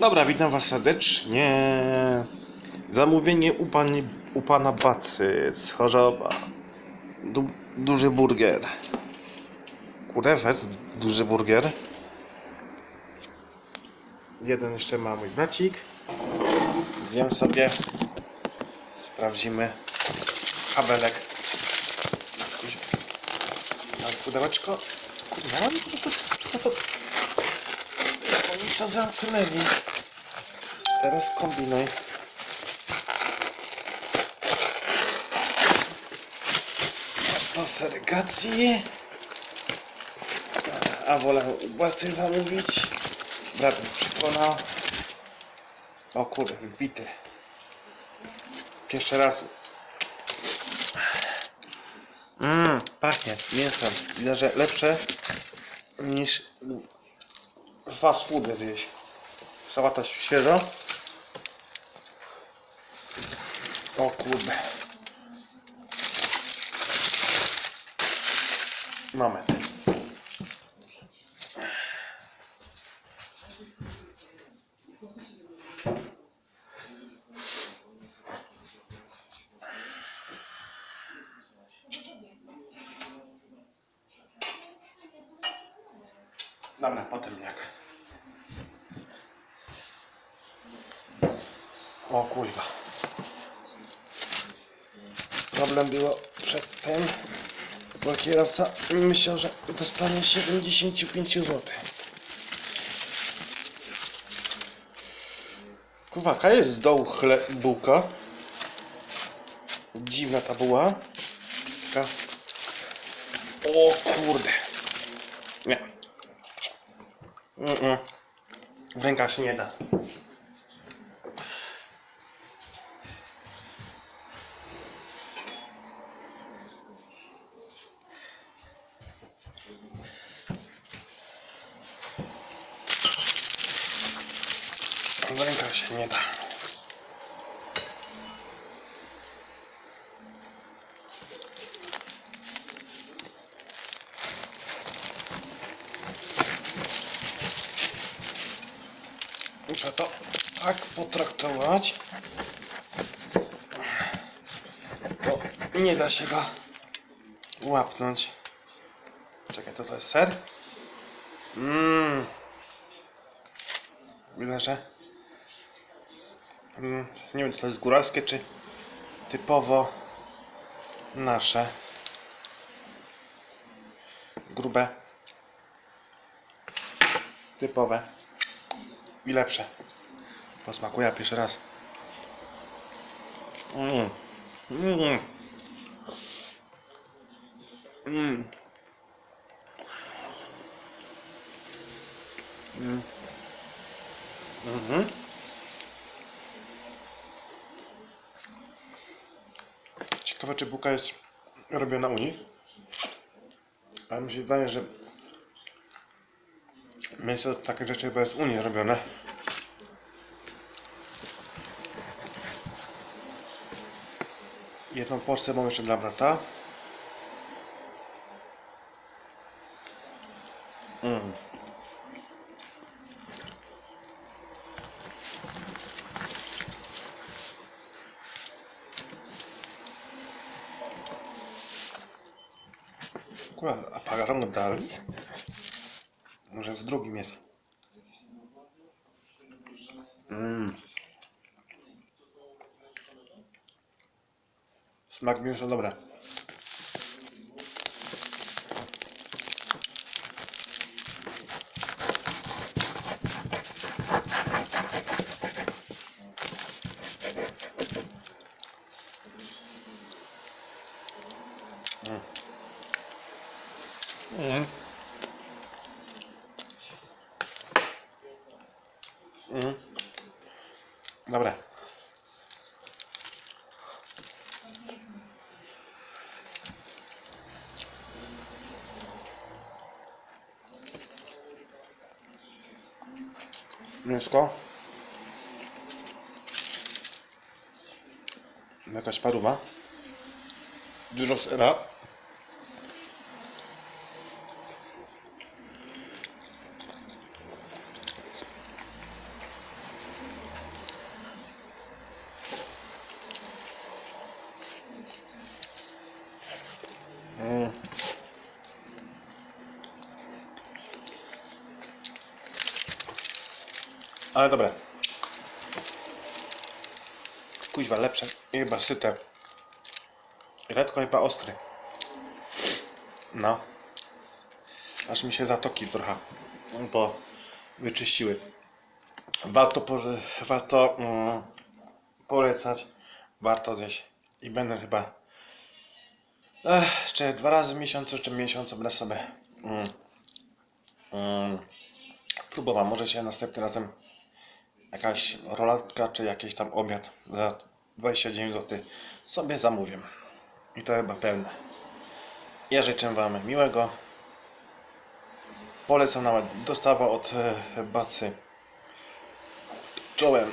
Dobra, witam was serdecznie. Zamówienie u, pani, u pana Bacy z Chorzowa. Du, duży burger. Kurewec, duży burger. Jeden jeszcze ma mój bracik. Zjem sobie. Sprawdzimy kabelek. Mam pudełeczko. Kurwa, no to, to, to, to, oni to zamknęli. Teraz kombinuj. Do serygacji. A wolę ubłacy zamówić. Brat mnie przekonał. O kurde, wbity. Jeszcze raz. Mmm, pachnie mięsem. Widać, że lepsze niż fast foody zjeść. Sałata świeża. O kurde. Mamy. Dobra, potem jak. O kurwa. Problem było przed tym, bo kierowca myślał, że dostanie 75 zł. Kurwa, jaka jest z dołu bułka? Dziwna ta buła. Taka... O kurde. Nie. Mm -mm. W rękach się nie da. Się nie da. Muszę to tak potraktować. Bo nie da się go łapnąć. Czekaj, to to jest ser? Mmm. Widzę, że nie wiem czy to jest góralskie czy typowo nasze grube typowe i lepsze posmakuję pierwszy raz mm. Mm. Mm. Mm. Mhm. Ciekawe, czy jest robiona u nich. Ale mi się zdaje, że mięso takie rzeczy chyba jest u nich robione. Jedną porcję mam jeszcze dla brata. Mm. Akurat apagaron dali. Może w drugim jest. Mm. Smak mięsa dobre. Mm. Mm. Dobre. Mięsko. Jakaś paruwa. Dużo sera. Ale dobre. Kuźwa, lepsze. I chyba syte. I letko chyba ostry. No. Aż mi się zatoki trochę bo wyczyściły. Warto, warto mm, polecać. Warto zjeść. I będę chyba Ech, dwa razy w miesiącu, czy miesiącu będę sobie mm, mm, próbował. Może się następnym razem jakaś rolatka, czy jakiś tam obiad za 29 zł sobie zamówię. I to chyba pewne. Ja życzę Wam miłego. Polecam nawet dostawa od e, Bacy. Czołem.